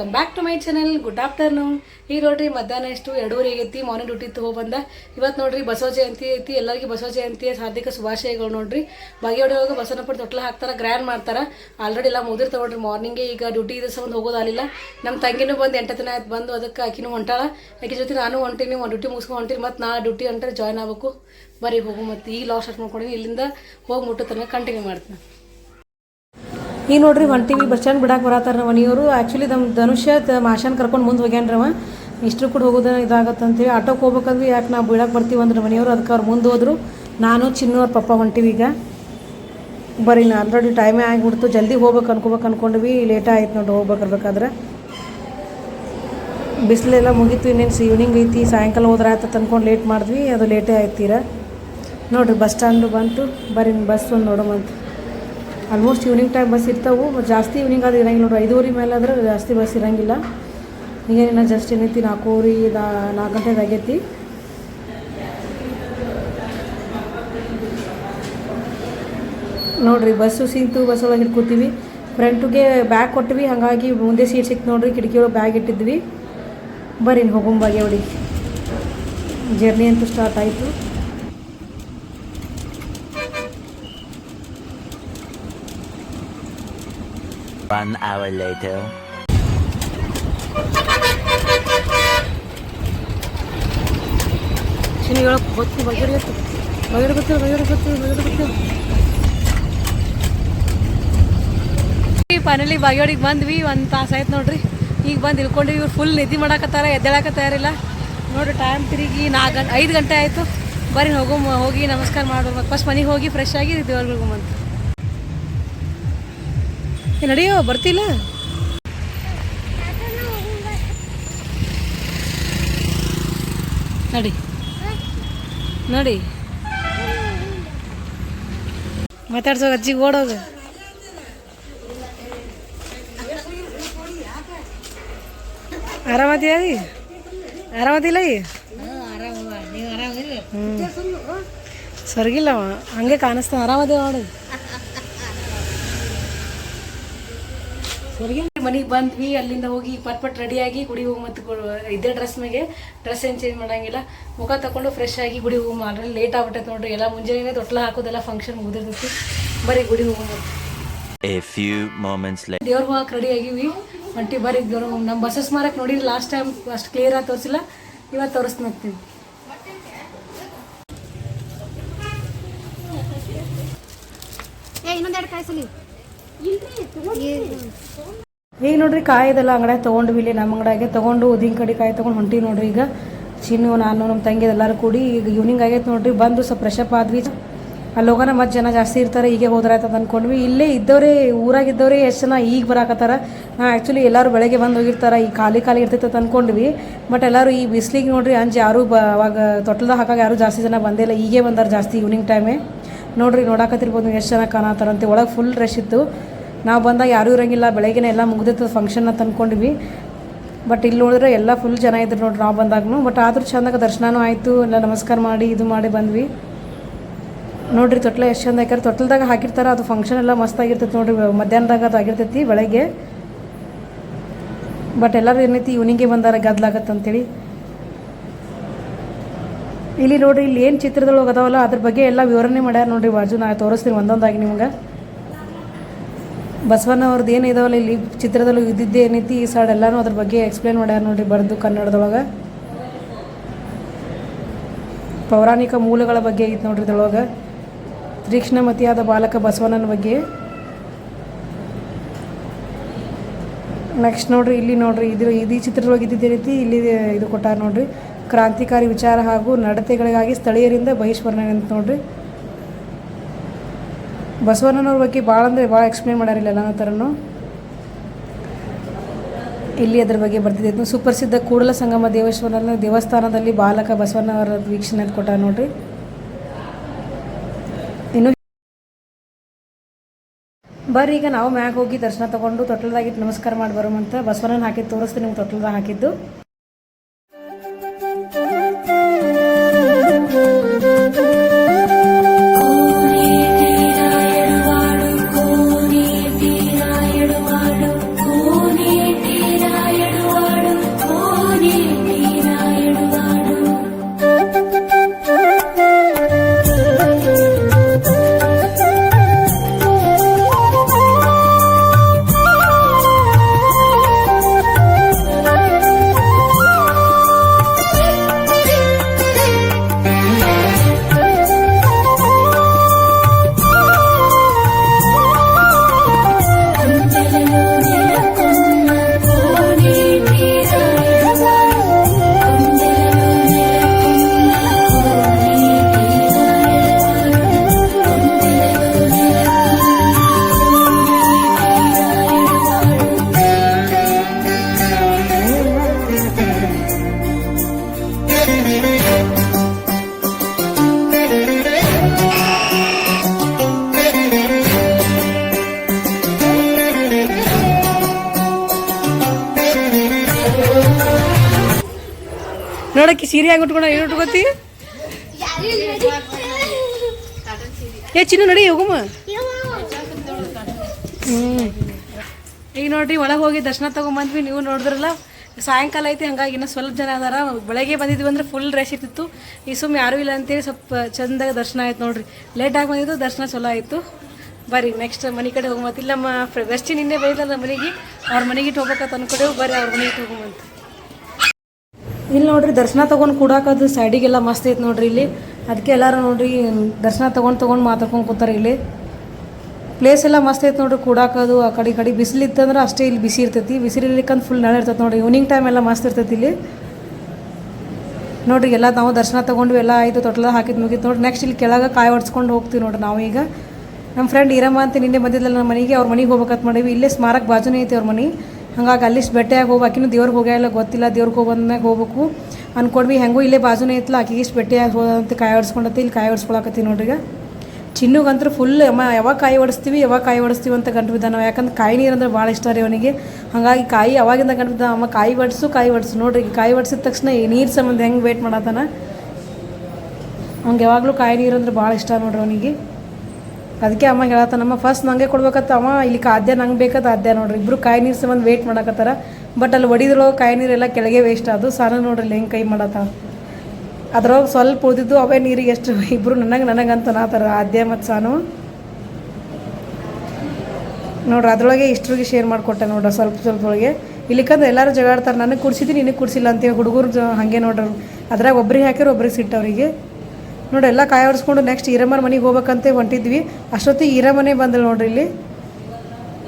Welcome back to my channel good afternoon ಈಗ ನೋಡ್ರಿ ಮಧ್ಯಾಹ್ನ ಎಷ್ಟು ಎರಡೂವರೆ ಆಗೈತಿ ಮಾರ್ನಿಂಗ್ ಡ್ಯೂಟಿ ಬಂದ. ಇವತ್ತು ನೋಡ್ರಿ ಬಸವ ಜಯಂತಿ ಐತಿ. ಎಲ್ಲರಿಗೂ ಬಸವ ಜಯಂತಿ ಹಾರ್ದಿಕ ಶುಭಾಶಯಗಳು ನೋಡ್ರಿ. ಒಳಗೆ ಬಸವನಪ್ಪರ ತೊಟ್ಲ ಹಾಕ್ತಾರ ಗ್ರ್ಯಾಂಡ್ ಮಾಡ್ತಾರೆ. ಆಲ್ರೆಡಿ ಎಲ್ಲ ಮುದಿರ್ತ ನೋಡ್ರಿ ಮಾರ್ನಿಂಗೇ ಈಗ ಡ್ಯೂಟಿ ಇದ್ರೆ ಒಂದು ಹೋಗೋದಾಗಲಿಲ್ಲ. ನಮ್ಮ ತಂಗಿನೂ ಬಂದು ಎಂಟು ದಿನ ಆಯ್ತು ಬಂದು ಅದಕ್ಕೆ ಆಕಿನೂ ಹೊಂಟಾಳ. ಆಕೆ ಜೊತೆ ನಾನು ಹೊಂಟೀನಿ, ಒಂದು ಡ್ಯೂಟಿ ಮುಗಿಸ್ಕೊಂಡು ಹೊಂಟೀನಿ. ಮತ್ತು ನಾ ಡ್ಯೂಟಿ ಹೊಂಟ್ರೆ ಜಾಯ್ನ್ ಆಗಬೇಕು. ಬರೀ ಹೋಗು ಮತ್ತು ಈಗ ಲಾಸ್ ಸ್ಟಾರ್ಟ್ ಮಾಡ್ಕೊಂಡಿನಿ. ಇಲ್ಲಿಂದ ಹೋಗಿ ಮುಟ್ಟೋ ತನಕ ಕಂಟಿನ್ಯೂ ಮಾಡ್ತೀನಿ. ಈಗ ನೋಡ್ರಿ ಹೊಂಟಿವಿ ಬಸ್ ಸ್ಟ್ಯಾಂಡ್ ಬಿಡಕ್ಕೆ ಬರತ್ತಾರ ನಮ್ಮ ಮನೆಯವರು ಆ್ಯಕ್ಚುಲಿ ನಮ್ಮ ಧನುಷ್ಯ ಮಾಷನ್ ಕರ್ಕೊಂಡು ಮುಂದೆ ಹೋಗ್ಯಾನ್ರವ ಇಷ್ಟು ಕೂಡ ಹೋಗೋದು ಇದಾಗತ್ತೆ ಅಂತೇಳಿ ಆಟೋಗೆ ಹೋಗ್ಬೇಕಂದ್ರೆ ಯಾಕೆ ನಾವು ಬೀಳಕ್ಕೆ ಬರ್ತೀವಿ ಅಂದ್ರೆ ಮನೆಯವರು ಅದಕ್ಕೆ ಅವ್ರು ಮುಂದೆ ಹೋದ್ರು. ನಾನು, ಚಿನ್ನು ಅವ್ರ ಪಪ್ಪ ಹೊಂಟಿವಿ ಈಗ ಬರೀ ಆಲ್ರೆಡಿ ಟೈಮೇ ಆಗಿಬಿಡ್ತು. ಜಲ್ದಿ ಹೋಗ್ಬೇಕು ಅನ್ಕೋಬೇಕು ಅನ್ಕೊಂಡ್ವಿ. ಲೇಟ್ ಆಯ್ತು ನೋಡಿ ಹೋಗ್ಬೇಕಿರ್ಬೇಕಾದ್ರೆ ಬಿಸಿಲೆಲ್ಲ ಮುಗೀತು, ಇನ್ನೇನು ಈವ್ನಿಂಗ್ ಐತಿ. ಸಾಯಂಕಾಲ ಹೋದ್ರೆ ಆಯ್ತು ತಂದ್ಕೊಂಡು ಲೇಟ್ ಮಾಡಿದ್ವಿ. ಅದು ಲೇಟೇ ಆಯ್ತೀರ ನೋಡ್ರಿ ಬಸ್ ಸ್ಟ್ಯಾಂಡು ಬಂತು. ಬರೀ ಬಸ್ ಒಂದು ನೋಡೋಮಂತ ಆಲ್ಮೋಸ್ಟ್ ಈವ್ನಿಂಗ್ ಟೈಮ್ ಬಸ್ ಇರ್ತಾವೆ ಮತ್ತು ಜಾಸ್ತಿ ಈವ್ನಿಂಗ್ ಅದು ಇರಂಗಿಲ್ಲ ನೋಡ್ರಿ. ಐದುವರೆ ಮೇಲೆ ಆದ್ರೆ ಜಾಸ್ತಿ ಬಸ್ ಇರಂಗಿಲ್ಲ. ಈಗೇನಿಲ್ಲ ಜಸ್ಟ್ ಏನೈತಿ ನಾಲ್ಕೂವರೆ ದಾ, ನಾಲ್ಕು ಗಂಟೆದಾಗೈತಿ ನೋಡಿರಿ ಬಸ್ಸು ಸಿಂತು ಬಸ್ ಒಳಗೆ ಕೂತೀವಿ. ಫ್ರಂಟಿಗೆ ಬ್ಯಾಗ್ ಕೊಟ್ವಿ, ಹಾಗಾಗಿ ಮುಂದೆ ಸೀಟ್ ಸಿಕ್ತು ನೋಡ್ರಿ, ಕಿಟಕಿ ಒಳಗೆ ಬ್ಯಾಗ್ ಇಟ್ಟಿದ್ವಿ. ಬರ್ರಿ ಹೋಗೋಂಬಾಗೆ ಹೊಡಿ ಜರ್ನಿ ಅಂತೂ ಸ್ಟಾರ್ಟ್ ಆಯಿತು. One hour later. ಶನಿ ಹೇಳಕ್ ಗೊತ್ತು ಫೈನಲಿ ಬಾಗಿಯೋಡಿಗೆ ಬಂದ್ವಿ, ಒಂದು ತಾಸು ಆಯ್ತು ನೋಡ್ರಿ. ಈಗ ಬಂದು ಇಳ್ಕೊಂಡ್ವಿ, ಇವ್ರು ಫುಲ್ ನಿದ್ದೆ ಮಾಡಕತ್ತಾರ, ಎದ್ದೇಳಕ ತಯಾರಿಲ್ಲ. ನೋಡ್ರಿ ಟೈಮ್ ತಿರುಗಿ ನಾಲ್ಕು ಗಂಟೆ, ಐದು ಗಂಟೆ ಆಯಿತು. ಬರ್ರಿ, ಹೋಗೋ, ಹೋಗಿ, ನಮಸ್ಕಾರ ಮಾಡ್ಬೇಕು ಫಸ್ಟ್ ಮನೆಗೆ ಹೋಗಿ ಫ್ರೆಶ್ ಆಗಿ ದೇವ್ರಿಗೆ ಬಂತು. ನಡಿಯೋ, ಬರ್ತಿಲ್ಲ? ನಡಿ. ನಡಿ. ಮಾತಾಡ್ಸೋ ಅಜ್ಜಿಗೆ ಓಡೋದು ಆರಾಮದಿಯ ಆರಾಮದಿಲ್ಲ ಈ ಸರಿಗಿಲ್ಲವ ಹಂಗೆ ಕಾಣಿಸ್ತಾನ. ಆರಾಮದೇ ನೋಡಿ. ಹೊರಗೆ ಮನೆಗೆ ಬಂದ್ವಿ ಅಲ್ಲಿಂದ ಹೋಗಿ ಪಟ್ ಪಟ್ ರೆಡಿಯಾಗಿ ಗುಡಿ ಹೋಗಿ ಮತ್ತು ಇದೇ ಡ್ರೆಸ್ ಮೇಲೆ ಡ್ರೆಸ್ ಏನು ಚೇಂಜ್ ಮಾಡಂಗಿಲ್ಲ. ಮುಖ ತಗೊಂಡು ಫ್ರೆಶ್ ಆಗಿ ಗುಡಿ ಹೋಗಿ ಆಲ್ರೆಡಿ ಲೇಟ್ ಆಗ್ಬಿಟ್ಟೈತೆ ನೋಡ್ರಿ. ಎಲ್ಲ ಮುಂಜಾನೆ ತೊಟ್ಲ ಹಾಕೋದೆಲ್ಲ ಫಂಕ್ಷನ್ ಮುಗಿದಿರ್ತೈತಿ. ಬರೀ ಗುಡಿ ಹೋಗಿ A few moments later. ದೇವ್ರ ಹೋಗಕ್ಕೆ ರೆಡಿ ಆಗಿವಿ. ಹೊಂಟಿ ಬರೀ ದೇವ್ರ ನಮ್ಮ ಬಸ್ಸಸ್ ಮಾರಕ್ಕೆ ನೋಡಿರಿ ಲಾಸ್ಟ್ ಟೈಮ್ ಅಷ್ಟು ಕ್ಲಿಯರ್ ಆಗಿ ತೋರಿಸಿಲ್ಲ. ಇವತ್ತು ತೋರಿಸ್ತೀನಿ ಹೋಗ್ತೀವಿ ಏ ಇನ್ನೊಂದೆರಡು ಕಾಯಿಸಲಿ ಈಗ ನೋಡ್ರಿ ಕಾಯಿದೆಲ್ಲ ಅಂಗಡಿಯಾಗ ತಗೊಂಡ್ವಿ ಇಲ್ಲಿ ನಮ್ಮ ಅಂಗಡಿಯಾಗೆ. ತಗೊಂಡು ಉದಿನ ಕಡೆ ಕಾಯಿ ತಗೊಂಡು ಹೊಂಟಿವಿ ನೋಡ್ರಿ ಈಗ. ಚಿನ್ನು, ನಾನು, ನಮ್ಮ ತಂಗಿ ಎಲ್ಲರೂ ಕೂಡಿ ಈಗ ಈವ್ನಿಂಗ್ ಆಗೈತೆ ನೋಡ್ರಿ. ಬಂದು ಸ್ವಲ್ಪ ಫ್ರೆಶಪ್ ಆದ್ವಿ. ಅಲ್ಲಿ ಹೋಗೋಣ, ಮತ್ತೆ ಜನ ಜಾಸ್ತಿ ಇರ್ತಾರೆ, ಹೀಗೆ ಹೋದ್ರೆ ಆಯ್ತದ ಅಂದ್ಕೊಂಡ್ವಿ ಇಲ್ಲೇ ಇದ್ದವರೇ, ಊರಾಗಿದ್ದವರೇ ಎಷ್ಟು ಜನ ಈಗ ಬರಾಕತ್ತಾರ? ನಾ ಆ್ಯಕ್ಚುಲಿ ಎಲ್ಲರೂ ಬೆಳಗ್ಗೆ ಬಂದು ಹೋಗಿರ್ತಾರೆ, ಈ ಖಾಲಿ ಖಾಲಿ ಇರ್ತೈತೆ ಅಂತ ಅಂದ್ಕೊಂಡ್ವಿ ಬಟ್ ಎಲ್ಲರೂ ಈ ಬಿಸಿಲಿಗೆ ನೋಡ್ರಿ ಅಂಜ್ ಯಾರೂ ಬ ಅವಾಗ ತೊಟ್ಲದಾಗ ಹಾಕಾಗ ಯಾರೂ ಜಾಸ್ತಿ ಜನ ಬಂದಿಲ್ಲ ಈಗೇ ಬಂದಾರ ಜಾಸ್ತಿ ಈವ್ನಿಂಗ್ ಟೈಮೇ ನೋಡ್ರಿ, ನೋಡಾಕತ್ತಿರ್ಬೋದು, ಎಷ್ಟು ಜನ ಕಾಣತ್ತಾರಂತೆ ಒಳಗೆ ಫುಲ್ ರಶ್ ಇತ್ತು. ನಾವು ಬಂದಾಗ ಯಾರೂ ಇರಂಗಿಲ್ಲ, ಬೆಳಗ್ಗೆನೇ ಎಲ್ಲ ಮುಗಿದಿತ್ತು ಫಂಕ್ಷನ್ ಅಂತ ಅಂದ್ಕೊಂಡ್ವಿ ಬಟ್ ಇಲ್ಲಿ ನೋಡಿದ್ರೆ ಎಲ್ಲ ಫುಲ್ ಜನ ಇದ್ರು ನೋಡ್ರಿ ನಾವು ಬಂದಾಗೂ ಬಟ್ ಆದರೂ ಚಂದಾಗ ದರ್ಶನವೂ ಆಯಿತು, ಎಲ್ಲ ನಮಸ್ಕಾರ ಮಾಡಿ, ಇದು ಮಾಡಿ ಬಂದ್ವಿ. ನೋಡ್ರಿ, ತೊಟ್ಲ ಎಷ್ಟು ಚಂದ ಯಾಕಂದ್ರೆ ತೊಟ್ಲದಾಗ ಹಾಕಿರ್ತಾರೆ, ಅದು ಫಂಕ್ಷನ್ ಎಲ್ಲ ಮಸ್ತ್ ಆಗಿರ್ತೈತಿ ನೋಡ್ರಿ ಮಧ್ಯಾಹ್ನದಾಗ ಅದು ಆಗಿರ್ತೈತಿ, ಬೆಳಗ್ಗೆ. ಬಟ್ ಎಲ್ಲರೂ ಏನೈತಿ ಇವ್ನಿಗೆ ಬಂದಾರ ಗದ್ಲಾಗತ್ತಂತೇಳಿ ಇಲ್ಲಿ ನೋಡ್ರಿ, ಇಲ್ಲಿ ಏನು ಚಿತ್ರದೊಳಗೆ ಅದಾವಲ್ಲ, ಅದ್ರ ಬಗ್ಗೆ ಎಲ್ಲ ವಿವರಣೆ ಮಾಡ್ಯಾರ ನೋಡ್ರಿ ಬಾಜು ನಾ ತೋರಿಸ್ತೀನಿ ಒಂದೊಂದಾಗಿ ನಿಮ್ಗೆ. ಬಸವಣ್ಣ ಅವ್ರದ್ದು ಏನು ಇದಾವಲ್ಲ ಇಲ್ಲಿ ಚಿತ್ರದಲ್ಲಿ ಇದ್ದಿದ್ದೇ ಏನೈತಿ, ಈ ಸೈಡ್ ಎಲ್ಲಾನು ಅದ್ರ ಬಗ್ಗೆ ಎಕ್ಸ್ಪ್ಲೇನ್ ಮಾಡ್ಯಾರ ನೋಡ್ರಿ ಬರೆದು ಕನ್ನಡದೊಳಗೆ. ಪೌರಾಣಿಕ ಮೂಲಗಳ ಬಗ್ಗೆ ಐತಿ ನೋಡ್ರಿ ಇದ್ರೊಳಗೆ. ತೀಕ್ಷ್ಣಮತಿಯಾದ ಬಾಲಕ ಬಸವಣ್ಣನ ಬಗ್ಗೆ. ನೆಕ್ಸ್ಟ್ ನೋಡ್ರಿ, ಇಲ್ಲಿ ನೋಡ್ರಿ, ಇದು ಇದು ಚಿತ್ರದೊಳಗೆ ಇದ್ದಿದ್ದೇ ರೀತಿ ಇಲ್ಲಿ ಇದು ಕೊಟ್ಟಾರ ನೋಡ್ರಿ. ಕ್ರಾಂತಿಕಾರಿ ವಿಚಾರ ಹಾಗೂ ನಡತೆಗಳಿಗಾಗಿ ಸ್ಥಳೀಯರಿಂದ ಬಹಿಷ್ಕರಣೆ ಅಂತ ನೋಡ್ರಿ. ಬಸವಣ್ಣನವ್ರ ಬಗ್ಗೆ ಭಾಳ ಅಂದರೆ ಭಾಳ ಎಕ್ಸ್ಪ್ಲೇನ್ ಮಾಡ್ಯಾರಿಲ್ಲ ಎಲ್ಲ ಥರನೂ ಇಲ್ಲಿ ಅದ್ರ ಬಗ್ಗೆ ಬರ್ತಿದ್ದು ಸುಪ್ರಸಿದ್ಧ ಕೂಡಲ ಸಂಗಮ ದೇವೇಶ್ವರನ ದೇವಸ್ಥಾನದಲ್ಲಿ ಬಾಲಕ ಬಸವಣ್ಣವರ ವೀಕ್ಷಣೆ ಅಂತ ಕೊಟ್ಟಾರ ನೋಡ್ರಿ. ಇನ್ನು ಬರ್ರಿ, ಈಗ ನಾವು ಮ್ಯಾಗ ಹೋಗಿ ದರ್ಶನ ತಗೊಂಡು ತೊಟ್ಲದಾಗಿಟ್ಟು ನಮಸ್ಕಾರ ಮಾಡಿ ಬರೋಮಂತ ಬಸವಣ್ಣನ ಹಾಕಿದ್ದು ತೋರಿಸ್ತೀನಿ ನಿಮ್ಗೆ ತೊಟ್ಲದಾಗ ಹಾಕಿದ್ದು. ನೋಡಕ್ಕೆ ಸೀರೆ ಆಗಿ ಉಟ್ಕೊಂಡ ಏನು ಉಟ್ಕೋತಿ? ಏ, ಚಿನ್ನು ನಡಿ ಹೋಗಮ್ಮ ಈಗ ನೋಡ್ರಿ, ಒಳಗೆ ಹೋಗಿ ದರ್ಶನ ತಗೊಂಬಂದ್ವಿ. ನೀವು ನೋಡಿದ್ರಲ್ಲ, ಸಾಯಂಕಾಲ ಐತಿ, ಹಂಗಾಗಿ ಇನ್ನೂ ಸ್ವಲ್ಪ ಜನ ಅದಾರ. ಬೆಳಗ್ಗೆ ಬಂದಿದ್ವಿ ಅಂದ್ರೆ ಫುಲ್ ರಶ್ ಇರ್ತಿತ್ತು. ಈ ಸುಮ್ಮನೆ ಯಾರೂ ಇಲ್ಲ ಅಂತೇಳಿ ಸ್ವಲ್ಪ ಚಂದಾಗ ದರ್ಶನ ಆಯ್ತು ನೋಡ್ರಿ. ಲೇಟಾಗಿ ಬಂದಿದ್ದು, ದರ್ಶನ ಚಲೋ ಆಯಿತು. ಬರ್ರಿ ನೆಕ್ಸ್ಟ್ ಮನೆ ಕಡೆ ಹೋಗ್ಮತ್ತ ಇಲ್ಲ ನಮ್ಮ ಬೆಸ್ಟಿ ನಿನ್ನೆ ಬೈದಲ್ಲ ಮನೆಗೆ. ಅವ್ರ ಮನೆಗೆ ಹೋಗ್ಬೇಕಂತ ಅನ್ಕೊಂಡೇವು. ಬರ್ರಿ, ಅವ್ರ ಮನೆಗೆ ಹೋಗ್ಮಂತ ಇಲ್ಲಿ ನೋಡ್ರಿ ದರ್ಶನ ತೊಗೊಂಡು ಕೂಡಾಕದು ಸೈಡಿಗೆಲ್ಲ ಮಸ್ತ್ ಐತೆ ನೋಡ್ರಿ ಇಲ್ಲಿ. ಅದಕ್ಕೆ ಎಲ್ಲರೂ ನೋಡ್ರಿ ದರ್ಶನ ತಗೊಂಡು ತಗೊಂಡು ಮಾತಾಡ್ಕೊಂಡು ಕೂತಾರೆ ಇಲ್ಲಿ. ಪ್ಲೇಸ್ ಎಲ್ಲ ಮಸ್ತ್ ಐತೆ ನೋಡ್ರಿ ಕೂಡಾಕದು ಆ ಕಡೆ ಕಡೆ ಬಿಸಿಲು ಇತ್ತಂದ್ರೆ ಅಷ್ಟೇ ಇಲ್ಲಿ ಬಿಸಿ ಇರ್ತೈತಿ. ಬಿಸಿಲಿರ್ಲಿಕ್ಕಂತ ಫುಲ್ ನಳೆ ಇರ್ತೈತೆ ನೋಡ್ರಿ. ಈವ್ನಿಂಗ್ ಟೈಮ್ ಎಲ್ಲ ಮಸ್ತ್ ಇರ್ತೈತಿ ಇಲ್ಲಿ. ನೋಡ್ರಿ ಎಲ್ಲ ನಾವು ದರ್ಶನ ತೊಗೊಂಡು ಎಲ್ಲ ಆಯಿತು, ತೊಟ್ಲ ಹಾಕಿದ್ ಮುಗಿತು ನೋಡ್ರಿ. ನೆಕ್ಸ್ಟ್ ಇಲ್ಲಿ ಕೆಳಗೆ ಕಾಯಿ ಹೊಡ್ಸ್ಕೊಂಡು ಹೋಗ್ತೀವಿ ನೋಡ್ರಿ ನಾವು ಈಗ. ನಮ್ಮ ಫ್ರೆಂಡ್ ಇರಮ್ಮ ಅಂತ ನಿನ್ನೆ ಬಂದಿದ್ದಲ್ಲ ನಮ್ಮ ಮನೆಗೆ, ಅವ್ರ ಮನೆಗೆ ಹೋಗ್ಬೇಕಂತ ಮಾಡೀವಿ. ಇಲ್ಲೇ ಸ್ಮಾರಕ ಬಾಜುನೇ ಐತಿ ಅವ್ರ ಮನೆ. ಹಂಗಾಗಿ ಅಲ್ಲಿ ಭೇಟಿಯಾಗಿ ಹೋಗಿ ಆಕಿನೂ ದೇವ್ರಿಗೆ ಹೋಗ್ಯಾಯಿಲ್ಲ ಗೊತ್ತಿಲ್ಲ, ದೇವ್ರಿಗೆ ಹೋಗಿ ಹೋಗ್ಬೇಕು. ಅನ್ಕೊಂಡ್ವಿ ಹೆಂಗೂ ಇಲ್ಲೇ ಬಾಜುನೇ ಐತಲ್ಲ ಆಕಿಗೆ ಇಷ್ಟು ಭೇಟಿಯಾಗಿ ಹೋದಂತ ಕಾಯಿ ಹೊಡ್ಸ್ಕೊಂಡತಿ ಇಲ್ಲಿ ಕಾಯಿ ಹೊಡ್ಸ್ಕೊಳಕತ್ತಿ ನೋಡ್ರಿ ಚಿನ್ನುಗಂತೂ ಫುಲ್ ಅಮ್ಮ, ಯಾವಾಗ ಕಾಯಿ ಹೊಡಿಸ್ತೀವಿ ಯಾವಾಗ ಕಾಯಿ ಹೊಡಿಸ್ತೀವಿ ಅಂತ ಗಂಟು ಬಿದ್ದಾನ ಯಾಕಂದ್ರೆ ಕಾಯಿ ನೀರು ಅಂದ್ರೆ ಭಾಳ ಇಷ್ಟ ರೀ ಅವನಿಗೆ. ಹಾಗಾಗಿ ಕಾಯಿ ಅವಾಗಿಂದ ಗಂಟು ಅಮ್ಮ ಕಾಯಿ ಒಡಿಸು ಕಾಯಿ ಒಡಿಸು ನೋಡ್ರಿ ಕಾಯಿ ಒಡ್ಸಿದ ತಕ್ಷಣ ಈ ನೀರು ಸಂಬಂಧ ಹೆಂಗೆ ವೇಟ್ ಮಾಡತ್ತಾನ ಅವ್ನಿಗೆ ಯಾವಾಗಲೂ ಕಾಯಿ ನೀರು ಅಂದ್ರೆ ಭಾಳ ಇಷ್ಟ ನೋಡ್ರಿ ಅವನಿಗೆ. ಅದಕ್ಕೆ ಅಮ್ಮ ಹೇಳತ್ತಾನಮ್ಮ ಫಸ್ಟ್ ನಂಗೆ ಕೊಡ್ಬೇಕತ್ತ ಅಮ್ಮ, ಇಲ್ಲಿ ಆದ್ಯ ನಂಗೆ ಬೇಕತ್ತ ಆದ್ಯ ನೋಡ್ರಿ. ಇಬ್ರು ಕಾಯಿ ನೀರು ಸಂಬಂಧ ವೇಟ್ ಮಾಡಕತ್ತಾರ. ಬಟ್ ಅಲ್ಲಿ ಒಡಿದ್ರೊಳಗೆ ಕಾಯಿ ನೀರೆಲ್ಲ ಕೆಳಗೆ ವೇಸ್ಟ್ ಅದು ಸಾನ ನೋಡ್ರಿ ಹೆಂಗೆ ಕೈ ಮಾಡತ್ತ ಅದ್ರೊಳಗೆ ಸ್ವಲ್ಪ ಉಳಿದಿದ್ದು ಅವೇ ನೀರಿಗೆ ಎಷ್ಟು ಇಬ್ಬರು ನನಗೆ ನನಗಂತ ನಾತಾರ ಆದ್ಯ ಮತ್ತು ಸಾನು. ನೋಡ್ರಿ, ಅದ್ರೊಳಗೆ ಇಷ್ಟ್ರಿಗೆ ಶೇರ್ ಮಾಡಿಕೊಟ್ಟೆ ನೋಡ್ರಿ, ಸ್ವಲ್ಪ ಸ್ವಲ್ಪ ಒಳಗೆ. ಇಲ್ಲಿಕಂದ್ರೆ ಎಲ್ಲರೂ ಜಗಾಡ್ತಾರೆ ನನಗೆ ಕುಡ್ಸಿದ್ದೀನಿ, ನಿನಗೆ ಕುಡ್ಸಿಲ್ಲ ಅಂತೇಳಿ ಹುಡುಗರು ಹಾಗೆ ನೋಡ್ರಿ. ಅದ್ರಾಗ ಒಬ್ರಿಗೆ ಹಾಕಿರೋ ಒಬ್ರಿಗೆ ಸಿಟ್ಟವ್ರಿಗೆ ನೋಡಿ, ಎಲ್ಲ ಕಾಯಿ ಹೊಡಿಸ್ಕೊಂಡು ನೆಕ್ಸ್ಟ್ ಈರಮ್ಮನ ಮನೆಗೆ ಹೋಗ್ಬೇಕಂತ ಹೊಂಟಿದ್ವಿ. ಅಷ್ಟೊತ್ತಿಗೆ ಈರಮ್ಮನೆ ಬಂದಳು ನೋಡ್ರಿ ಇಲ್ಲಿ.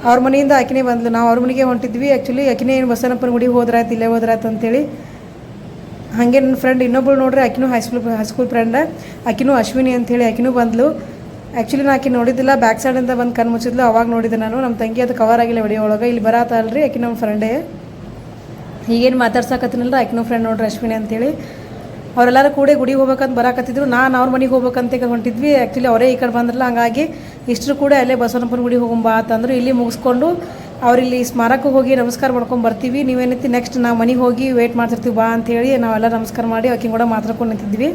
ಅವ್ರ ಮನೆಯಿಂದ ಆಕಿನೇ ಬಂದ್ಲು. ನಾವು ಅವ್ರ ಮನೆಗೆ ಹೊಂಟಿದ್ವಿ. ಆ್ಯಕ್ಚುಲಿ ಆಕಿನೇ ಏನು ಬಸವನಪ್ಪನ ಗುಡಿಗೆ ಹೋದ್ರಾಯ್ತು, ಇಲ್ಲೇ ಹೋದ್ರಾಯ್ತು ಅಂತೇಳಿ. ಹಾಗೆ ನನ್ನ ಫ್ರೆಂಡ್ ಇನ್ನೊಬ್ಳು ನೋಡ್ರಿ ಆಕಿನೂ high school high school friend ಆಕಿನೂ Ashwini ಅಂತೇಳಿ ಆಕಿನೂ ಬಂದ್ಲು. ಆ್ಯಕ್ಚುಲಿ ನಾ ಆಕಿ ನೋಡಿದ್ದಿಲ್ಲ. ಬ್ಯಾಕ್ ಸೈಡಿಂದ ಬಂದು ಕಣ್ಣು ಮುಚ್ಚಿದ್ಲು. ಅವಾಗ ನೋಡಿದೆ ನಾನು. ನಮ್ಮ ತಂಗಿ ಅದು ಕವರ್ ಆಗಿಲ್ಲ ವಿಡಿಯೋ ಒಳಗೆ. ಇಲ್ಲಿ ಬರತ್ತ ಅಲ್ರಿ ಆಕಿ ನಮ್ಮ ಫ್ರೆಂಡೇ ಈಗೇನು ಮಾತಾಡ್ಸಕತ್ತೀನಲ್ಲ ಆಕಿನೂ ಫ್ರೆಂಡ್ ನೋಡ್ರಿ ಅಶ್ವಿನಿ ಅಂತೇಳಿ. ಅವರೆಲ್ಲರೂ ಕೂಡ ಗುಡಿಗೆ ಹೋಗ್ಬೇಕಂತ ಬರಾಕತ್ತಿದ್ರು. ನಾನು ಅವ್ರ ಮನೆಗೆ ಹೋಗ್ಬೇಕಂತ ಹೊಂಟಿದ್ವಿ. ಆ್ಯಕ್ಚುಲಿ ಅವರೇ ಈ ಕಡೆ ಬಂದ್ರಲ್ಲ, ಹಂಗಾಗಿ ಇಷ್ಟರು ಕೂಡ ಅಲ್ಲೇ ಬಸವನಪ್ಪನ ಗುಡಿಗೆ ಬಾ ಅಂತಂದ್ರು ಇಲ್ಲಿ ಮುಗಿಸ್ಕೊಂಡು ಅವ್ರಿಲ್ಲಿ ಸ್ಮಾರಕಕ್ಕೆ ಹೋಗಿ ನಮಸ್ಕಾರ ಮಾಡ್ಕೊಂಡು ಬರ್ತೀವಿ. ನೀವೇನೈತಿ ನೆಕ್ಸ್ಟ್ ನಾವು ಮನೆಗೆ ಹೋಗಿ ವೇಟ್ ಮಾಡ್ತಿರ್ತೀವಿ, ಬಾ ಅಂತೇಳಿ ನಾವೆಲ್ಲ ನಮಸ್ಕಾರ ಮಾಡಿ ಆಕೆ ಕೂಡ ಮಾತಾಡ್ಕೊಂಡು ನಿಂತಿದ್ವಿ.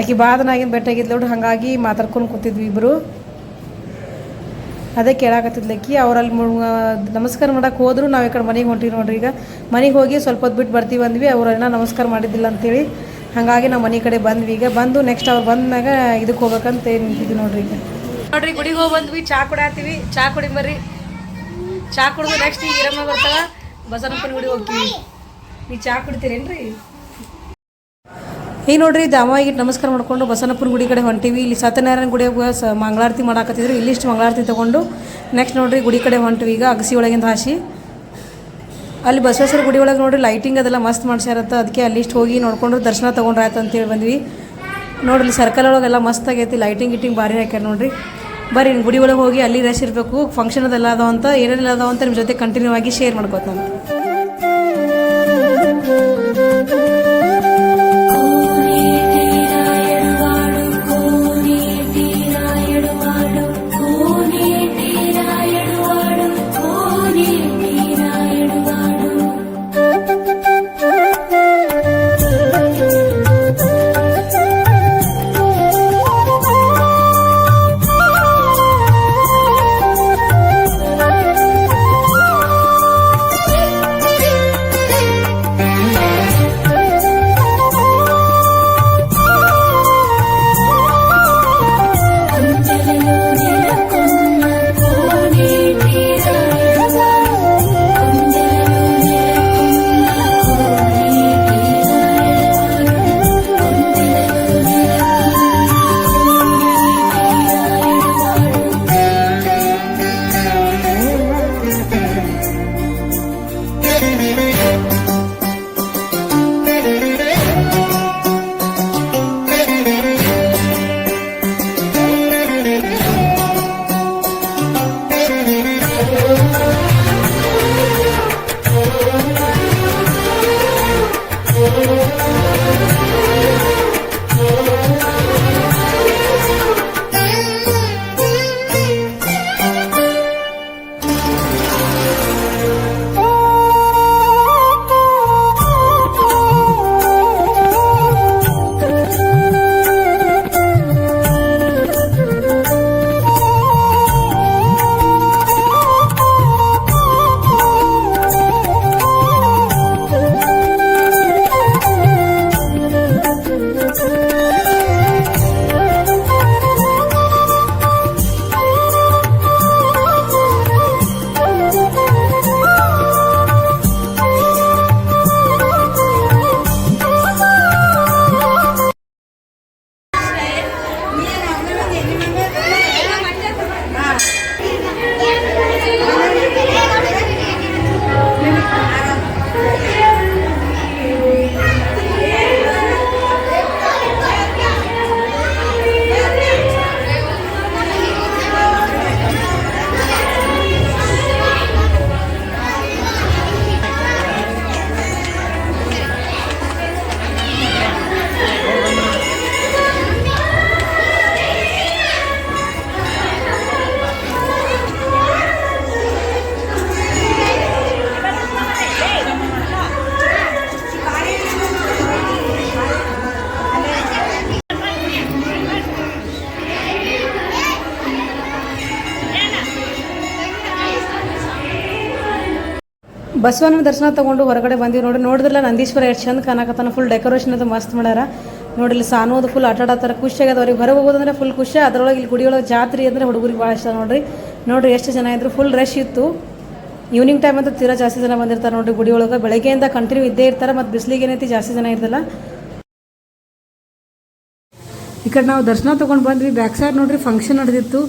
ಆಕೆ ಬಾದನಾಗಿನ ಬೆಟ್ಟಾಗಿದ್ಲು ಹಾಗಾಗಿ ಮಾತಾಡ್ಕೊಂಡು ಕೂತಿದ್ವಿ ಇಬ್ಬರು ಅದೇ ಕೇಳಾಕತ್ತಿದ್ಲಕ್ಕಿ ಅವ್ರಲ್ಲಿ ನಮಸ್ಕಾರ ಮಾಡಕ್ಕೆ ಹೋದ್ರು, ನಾವು ಈ ಕಡೆ ಮನೆಗೆ ಹೊಂಟಿವಿ ನೋಡ್ರಿ ಈಗ. ಮನೆಗೆ ಹೋಗಿ ಸ್ವಲ್ಪ ಹೊತ್ತು ಬಿಟ್ಟು ಬರ್ತೀವಿ ಅಂದ್ವಿ ಅವರನ್ನ ನಮಸ್ಕಾರ ಮಾಡಿದ್ದಿಲ್ಲ ಅಂತೇಳಿ. ಹಾಗಾಗಿ ನಾವು ಮನೆ ಕಡೆ ಬಂದ್ವಿ ಈಗ. ಬಂದು ನೆಕ್ಸ್ಟ್ ಅವ್ರು ಬಂದಾಗ ಇದಕ್ಕೆ ಹೋಗ್ಬೇಕಂತ ನಿಂತಿದ್ವಿ ನೋಡ್ರಿ ಈಗ. ನೋಡ್ರಿ, ಗುಡಿಗೆ ಹೋಗಿ ಬಂದ್ವಿ, ಚಾ ಕುಡಾತೀವಿ ಚಾ ಕುಡಿ ಬರ್ರಿ. ಚಾ ಕುಡಿದು ನೆಕ್ಸ್ಟ್ ಈಗ ಇರಮ್ಮ ಬರ್ತಾವ ಬಸವನಪ್ಪನ ಗುಡಿಗೆ ಹೋಗ್ತೀವಿ. ನೀವು ಚಾ ಕುಡಿತೀರೇನ್ರಿ? ಈಗ ನೋಡ್ರಿ, ದಾಮವಾಗಿ ನಮಸ್ಕಾರ ಮಾಡಿಕೊಂಡು ಬಸವನಪುರ ಗುಡಿ ಕಡೆ ಹೊಂಟಿವಿ. ಇಲ್ಲಿ ಸತ್ಯನಾರಾಯಣ ಗುಡಿಯಾಗ ಸ ಮಂಗಳಾರತಿ ಮಾಡಾಕತ್ತಿದ್ರು. ಇಲ್ಲಿಷ್ಟು ಮಂಗಳಾರತಿ ತೊಗೊಂಡು ನೆಕ್ಸ್ಟ್ ನೋಡ್ರಿ, ಗುಡಿ ಕಡೆ ಹೊಂಟಿವಿ. ಈಗ ಅಗಸಿ ಒಳಗಿಂದ ಹಾಸಿ ಅಲ್ಲಿ ಬಸವೇಶ್ವರ ಗುಡಿ ಒಳಗೆ ನೋಡ್ರಿ ಲೈಟಿಂಗ್ ಅದೆಲ್ಲ ಮಸ್ತ್ ಮಾಡ್ಸ್ಯಾರತ್ತ. ಅದಕ್ಕೆ ಅಲ್ಲಿಷ್ಟು ಹೋಗಿ ನೋಡಿಕೊಂಡು ದರ್ಶನ ತೊಗೊಂಡ್ರೆ ಆಯ್ತು ಅಂತೇಳಿ ಬಂದ್ವಿ. ನೋಡ್ರಿ ಸರ್ಕಲ್ ಒಳಗೆಲ್ಲ ಮಸ್ತ್ ಆಗೈತಿ. ಲೈಟಿಂಗ್ ಗಿಟಿಂಗ್ ಭಾರಿ ಹಾಕ್ಯಾರ ನೋಡ್ರಿ. ಬರ್ರಿ ಗುಡಿ ಒಳಗೆ ಹೋಗಿ ಅಲ್ಲಿ ರಶ್ ಇರಬೇಕು. ಫಂಕ್ಷನ್ ಅದೆಲ್ಲ ಅದಾವ ಅಂತ ಏನೇನೆಲ್ಲ ಅದಾವ ಅಂತ ನಿಮ್ಮ ಜೊತೆ ಕಂಟಿನ್ಯೂ ಆಗಿ ಶೇರ್ ಮಾಡ್ಕೋತಾನೆ ಬಸವನ ದರ್ಶನ ತಗೊಂಡು ಹೊರಗಡೆ ಬಂದಿವಿ ನೋಡಿ. ನೋಡಿದ್ರಲ್ಲ ನಂದೀಶ್ವರ ಎಷ್ಟು ಚಂದ ಕಾಣಕತ್ತಾನ ಫುಲ್ ಡೆಕೋರೇಷನ್ ಅದು ಮಸ್ತ್ ಮಾಡ್ಯಾರ. ನೋಡಿ ಇಲ್ಲಿ ಸಾನೋದು ಫುಲ್ ಆಟ ಆಡತ್ತಾರ ಖುಷಿ ಆಗ್ಯದ ಅವ್ರಿಗೆ. ಹೊರಗೆ ಹೋಗೋದಂದ್ರೆ ಫುಲ್ ಖುಷಿ. ಅದರೊಳಗೆ ಇಲ್ಲಿ ಗುಡಿಯೊಳಗೆ ಜಾತ್ರೆ ಅಂದರೆ ಹುಡುಗರಿಗೆ ಭಾಳ ಇಷ್ಟ ನೋಡ್ರಿ. ನೋಡ್ರಿ ಎಷ್ಟು ಜನ ಇದ್ರು. ಫುಲ್ ರಶ್ ಇತ್ತು. ಈವ್ನಿಂಗ್ ಟೈಮ್ ಅಂತ ತೀರಾ ಜಾಸ್ತಿ ಜನ ಬಂದಿರ್ತಾರೆ ನೋಡಿರಿ ಗುಡಿಯೊಳಗೆ ಬೆಳಗ್ಗೆಯಿಂದ ಕಂಟಿನ್ಯೂ ಇದ್ದೇ ಇರ್ತಾರೆ ಮತ್ತು ಬಿಸಿಲಿಗೆ ಏನೈತಿ ಜಾಸ್ತಿ ಜನ ಇರ್ತಲ್ಲ ಈ ಕಡೆ ನಾವು ದರ್ಶನ ತೊಗೊಂಡು ಬಂದ್ವಿ. ಬ್ಯಾಕ್ ಸೈಡ್ ನೋಡ್ರಿ ಫಂಕ್ಷನ್ ನಡೆದಿತ್ತು.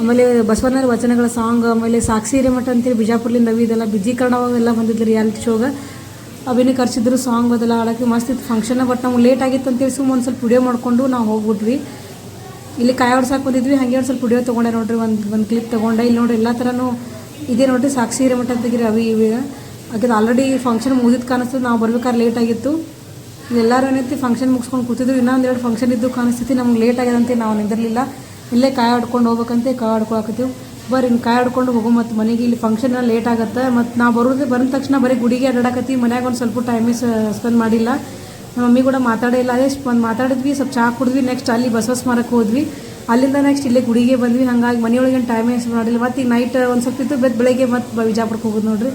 ಆಮೇಲೆ ಬಸವಣ್ಣರ ವಚನಗಳ ಸಾಂಗ್ ಆಮೇಲೆ ಸಾಕ್ಷಿ ಹಿರೇಮಠ ಅಂತೇಳಿ ಬಿಜಾಪುರ್ಲಿಂದ ಅವಿ ಇದೆಲ್ಲ ಬಿಜೀಕರಣ ಎಲ್ಲ ಬಂದಿದ್ರು ರಿಯಾಲಿಟಿ ಶೋಗ ಅವಿನ ಕರ್ಸಿದ್ರು ಸಾಂಗ್ ಅದೆಲ್ಲ ಆಡೋಕ್ಕೆ ಮಸ್ತ್ ಇತ್ತು ಫಂಕ್ಷನ್ ಬಟ್ ನಮ್ಗೆ ಲೇಟ್ ಆಗಿತ್ತು ಅಂತೇಳಿ ಸುಮ್ಮ ಒಂದು ಸ್ವಲ್ಪ ವಿಡಿಯೋ ಮಾಡ್ಕೊಂಡು ನಾವು ಹೋಗ್ಬಿಟ್ವಿ. ಇಲ್ಲಿ ಕಾಯಿ ಹೊಡ್ಸಕ್ಕೆ ಬಂದಿದ್ವಿ, ಹಾಗೆ ಒಂದು ಸ್ವಲ್ಪ ವಿಡಿಯೋ ತೊಗೊಂಡೆ ನೋಡ್ರಿ, ಒಂದು ಒಂದು ಕ್ಲಿಪ್ ತೊಗೊಂಡೆ. ಇಲ್ಲಿ ನೋಡ್ರಿ ಎಲ್ಲ ಥರನೂ ಇದೇ ನೋಡ್ರಿ ಸಾಕ್ಷಿ ಹಿರೇಮಠ ತೆಗಿರಿ ಅವಿ ಇವಾಗ ಆಕಿದು ಆಲ್ರೆಡಿ ಫಂಕ್ಷನ್ ಮುಗಿದ್ ಕಾಣಿಸ್ತು, ನಾವು ಬರ್ಬೇಕಾದ್ರೆ ಲೇಟ್ ಆಗಿತ್ತು. ಎಲ್ಲರೂ ಏನೈತಿ ಫಂಕ್ಷನ್ ಮುಗಿಸ್ಕೊಂಡು ಕೂತಿದ್ವಿ ಇನ್ನೊಂದು ಎರಡು ಫಂಕ್ಷನ್ ಇದ್ದು ಕಾಣಿಸ್ತಿತ್ತು, ನಮ್ಗೆ ಲೇಟ್ ಆಗ್ಯದಂತೆ ನಾವು ನಿಂದಿರಲಿಲ್ಲ. ಇಲ್ಲೇ ಕಾಯಿ ಆಡ್ಕೊಂಡು ಹೋಗ್ಬೇಕಂತೆ, ಕಾಯಿ ಆಡ್ಕೊಳಕತ್ತೀವಿ. ಬರ್ರಿ, ಇನ್ನು ಕಾಯಿ ಆಡ್ಕೊಂಡು ಹೋಗೋ ಮತ್ತು ಮನೆಗೆ, ಇಲ್ಲಿ ಫಂಕ್ಷನ್ ಲೇಟ್ ಆಗುತ್ತೆ. ಮತ್ತು ನಾವು ಬರೋದೇ ಬಂದ ತಕ್ಷಣ ಬರೀ ಗುಡಿಗೆ ಅಡ್ಡಾಡಕತ್ತೀವಿ. ಮನ್ಯಾಗ ಒಂದು ಸ್ವಲ್ಪ ಟೈಮೇ ಸ್ಪೆಂಡ್ ಮಾಡಿಲ್ಲ. ನಮ್ಮ ಮಮ್ಮಿ ಕೂಡ ಮಾತಾಡಿಲ್ಲ ಅದೇ ಒಂದು ಮಾತಾಡಿದ್ವಿ, ಸ್ವಲ್ಪ ಚಹಾ ಕುಡಿದ್ವಿ. ನೆಕ್ಸ್ಟ್ ಅಲ್ಲಿ ಬಸವ ಸ್ಮಾರಕ್ಕೆ ಹೋದ್ವಿ. ಅಲ್ಲಿಂದ ನೆಕ್ಸ್ಟ್ ಇಲ್ಲೇ ಗುಡಿಗೆ ಬಂದ್ವಿ. ಹಾಗಾಗಿ ಮನೆಯೊಳಗೆ ಟೈಮೇ ಮಾಡಿಲ್ಲ. ಮತ್ತು ಈಗ ನೈಟ್ ಒಂದು ಸ್ವಲ್ಪ ಇತ್ತು ಬೆತ್ ಬೆಳಗ್ಗೆ ಮತ್ತು ವಿಜಾಪುರಕ್ಕೆ ಹೋಗೋದು ನೋಡ್ರಿ.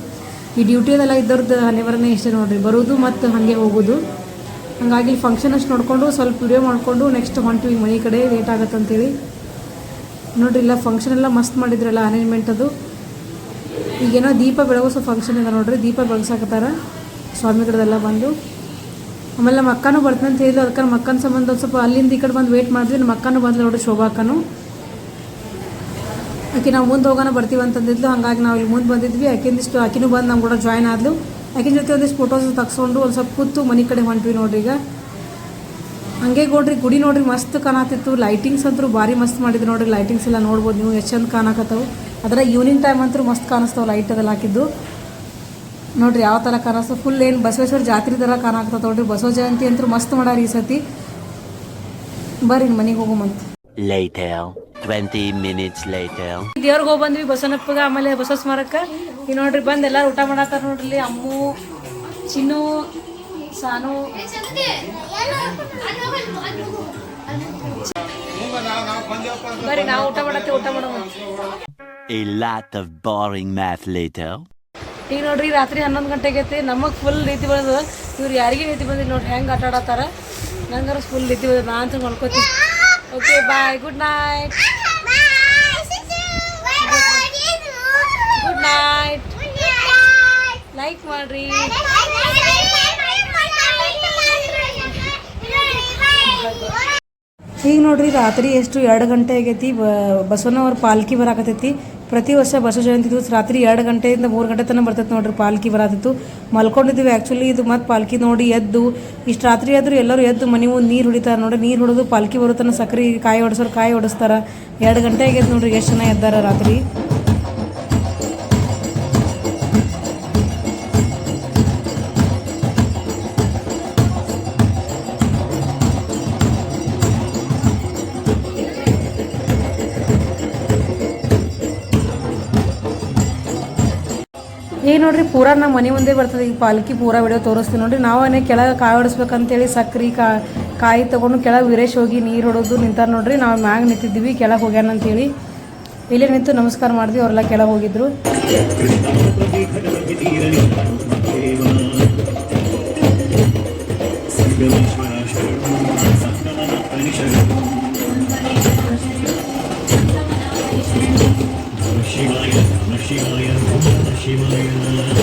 ಈ ಡ್ಯೂಟಿಯದೆಲ್ಲ ಇದ್ದವ್ರದ್ದು ಹನಿವರನೇ ಇಷ್ಟೇ ನೋಡ್ರಿ. ಬರೋದು ಮತ್ತು ಹಾಗೆ ಹೋಗೋದು. ಹಂಗಾಗಿ ಫಂಕ್ಷನ್ ಅಷ್ಟು ನೋಡಿಕೊಂಡು, ಸ್ವಲ್ಪ ವಿಡಿಯೋ ಮಾಡಿಕೊಂಡು ನೆಕ್ಸ್ಟ್ ಹೊಂಟಿವಿ ಮನೆ ಕಡೆ ಲೇಟ್ ಆಗುತ್ತೆ ಅಂತೇಳಿ ನೋಡ್ರಿ, ಇಲ್ಲ ಫಂಕ್ಷನ್ ಎಲ್ಲ ಮಸ್ತ್ ಮಾಡಿದ್ರಲ್ಲ ಅರೇಂಜ್ಮೆಂಟ್ ಅದು. ಈಗೇನೋ ದೀಪ ಬೆಳಗಿಸೋ ಫಂಕ್ಷನ್ ಇದೆ ನೋಡ್ರಿ, ದೀಪ ಬೆಳಗ್ಸಾಕತ್ತಾರ. ಸ್ವಾಮಿಗಳದೆಲ್ಲ ಬಂದು. ಆಮೇಲೆ ನಮ್ಮ ಅಕ್ಕನೂ ಬರ್ತಾನೆ ಅಂತ ಹೇಳಿದ್ರು ಅದಕ್ಕೆ ನಮ್ಮ ಅಕ್ಕನ ಸಂಬಂಧ ಒಂದು ಸ್ವಲ್ಪ ಅಲ್ಲಿಂದ ಈ ಕಡೆ ಬಂದು ವೇಟ್ ಮಾಡಿದ್ವಿ, ನಮ್ಮ ಅಕ್ಕನೂ ಬಂದ್ಲು ನೋಡ್ರಿ ಶೋಭಾಕನು ಆಕೆ ನಾವು ಮುಂದೆ ಹೋಗೋಣ ಬರ್ತೀವಿ ಅಂತಂದಿದ್ಲು, ಹಂಗಾಗಿ ನಾವು ಇಲ್ಲಿ ಮುಂದೆ ಬಂದಿದ್ವಿ. ಆಕಿಂದಿಷ್ಟು ಆಕಿನೂ ಬಂದು ನಮ್ಮ ಕೂಡ ಜಾಯ್ನ್ ಆದ್ಲು. ಆಕಿನ ಜೊತೆ ಒಂದಿಷ್ಟು ಫೋಟೋಸ್ ತಗ್ಸ್ಕೊಂಡು ಒಂದು ಸ್ವಲ್ಪ ಕೂತು ಮನೆ ಕಡೆ ಹೊಂಟ್ವಿ ನೋಡ್ರಿ ಈಗ. ಹಂಗೆ ನೋಡ್ರಿ ಗುಡಿ ನೋಡ್ರಿ ಮಸ್ತ್ ಕಾಣತಿತ್ತು. ಲೈಟಿಂಗ್ಸ್ ಅಂತೂ ಭಾರಿ ಮಸ್ತ್ ಮಾಡಿದ್ರು ನೋಡ್ರಿ. ಲೈಟಿಂಗ್ಸ್ ಎಲ್ಲ ನೋಡ್ಬೋದು ನೀವು ಎಷ್ಟು ಚಂದ ಕಾಣಕತ್ತವು. ಅದರ ಈವ್ನಿಂಗ್ ಟೈಮ್ ಅಂತೂ ಮಸ್ತ್ ಕಾಣಿಸ್ತಾವೆ ಲೈಟ್ ಅದೆಲ್ಲ ಹಾಕಿದ್ದು. ನೋಡ್ರಿ ಯಾವ ಥರ ಕಾಣಿಸ್ತು ಫುಲ್ ಏನು ಬಸವೇಶ್ವರ ಜಾತ್ರೆ ಥರ ಕಾಣಕತ್ತ ನೋಡ್ರಿ. ಬಸವ ಜಯಂತಿ ಅಂತೂ ಮಸ್ತ್ ಮಾಡಾರ ಈ ಸತಿ. ಬರ್ರಿ ಮನೆಗೆ ಹೋಗೋ ಮಂತ್. Later. 20 minutes later. ದೇವ್ರಿಗೆ ಹೋಗಿ ಬಂದ್ವಿ ಬಸವನಪ್ಪಗ ಆಮೇಲೆ ಬಸವ ಸ್ಮಾರಕ. ಈಗ ನೋಡ್ರಿ ಬಂದು ಎಲ್ಲರೂ ಊಟ ಮಾಡತ್ತಾರ ನೋಡ್ರಿ ಇಲ್ಲಿ. ಅಮ್ಮು ಚಿನ್ನು ಸಾನು. ಬರ್ರಿ ನಾವು ಊಟ ಮಾಡತ್ತೀವಿ ಊಟ ಮಾಡೋ A lot of boring math later. ಈಗ ನೋಡ್ರಿ ರಾತ್ರಿ ಹನ್ನೊಂದು ಗಂಟೆಗೆ ಐತಿ ನಮಗೆ ಫುಲ್ ರೀತಿ ಬಂದದ ಇವ್ರು ಯಾರಿಗೆ ರೀತಿ ಬಂದಿಲ್ಲ ನೋಡ್ರಿ ಹೆಂಗೆ ಆಟ ಆಡತ್ತಾರ? ನಂಗಾರ ಫುಲ್ ರೀತಿ ಬಂದ ನಾ ಅಂತ ಮಲ್ಕೋತೀನಿ. Okay bye good night good night like ಮಾಡ್ರಿ. ಈಗ ನೋಡ್ರಿ, ರಾತ್ರಿ ಎಷ್ಟು ಎರಡು ಗಂಟೆ ಆಗೈತಿ ಬಸವನವ್ರ ಪಾಲ್ಕಿ ಬರಾಕತೈತಿ ಪ್ರತಿ ವರ್ಷ ಬಸವ ಜಯಂತಿ ದಿವಸ ರಾತ್ರಿ ಎರಡು ಗಂಟೆಯಿಂದ ಮೂರು ಗಂಟೆ ತನಕ ಬರ್ತೈತೆ ನೋಡ್ರಿ ಪಾಲ್ಕಿ ಬರತ್ತಿತ್ತು ಮಲ್ಕೊಂಡಿದ್ದೀವಿ ಆ್ಯಕ್ಚುಲಿ ಇದು ಮತ್ತೆ ಪಾಲ್ಕಿ ನೋಡಿ ಎದ್ದು, ಇಷ್ಟು ರಾತ್ರಿ ಆದರೂ ಎಲ್ಲರೂ ಎದ್ದು ಮನೆ ಮುಂದೆ ನೀರು ಹೊಡಿತಾರೆ ನೋಡಿ ನೀರು ಹೊಡೆದು ಪಾಲ್ಕಿ ಬರುತ್ತಾನ ಸಕ್ರೆ ಕಾಯಿ ಹೊಡೆಸೋರು ಕಾಯಿ ಹೊಡಿಸ್ತಾರೆ ಎರಡು ಗಂಟೆ ಆಗೈತೆ ನೋಡ್ರಿ, ಎಷ್ಟು ಜನ ಎದ್ದಾರ ರಾತ್ರಿ. ಈಗ ನೋಡ್ರಿ, ಪೂರ ನಮ್ಮ ಮನೆ ಮುಂದೆ ಬರ್ತದೆ. ಈಗ ಪಾಲ್ಕಿ ಪೂರ ವಿಡಿಯೋ ತೋರಿಸ್ತೀವಿ ನೋಡ್ರಿ. ನಾವೇ ಕೆಳಗೆ ಕಾಯಿ ಹೊಡಿಸ್ಬೇಕಂತೇಳಿ ಸಕ್ರೆ ಕಾ, ಕಾಯಿ ತೊಗೊಂಡು ಕೆಳಗೆ ವೀರೇಶ್ ಹೋಗಿ ನೀರು ಹೊಡೋದು ನಿಂತಾರೆ ನೋಡ್ರಿ. ನಾವು ಮ್ಯಾಗ ನಿಂತಿದ್ದೀವಿ, ಕೆಳಗೆ ಹೋಗ್ಯಾನ ಅಂತೇಳಿ. ಇಲ್ಲೇ ನಿಂತು ನಮಸ್ಕಾರ ಮಾಡಿದ್ವಿ, ಅವರೆಲ್ಲ ಕೆಳಗೆ ಹೋಗಿದ್ರು. Shivayan, Shivayan, Shivayan.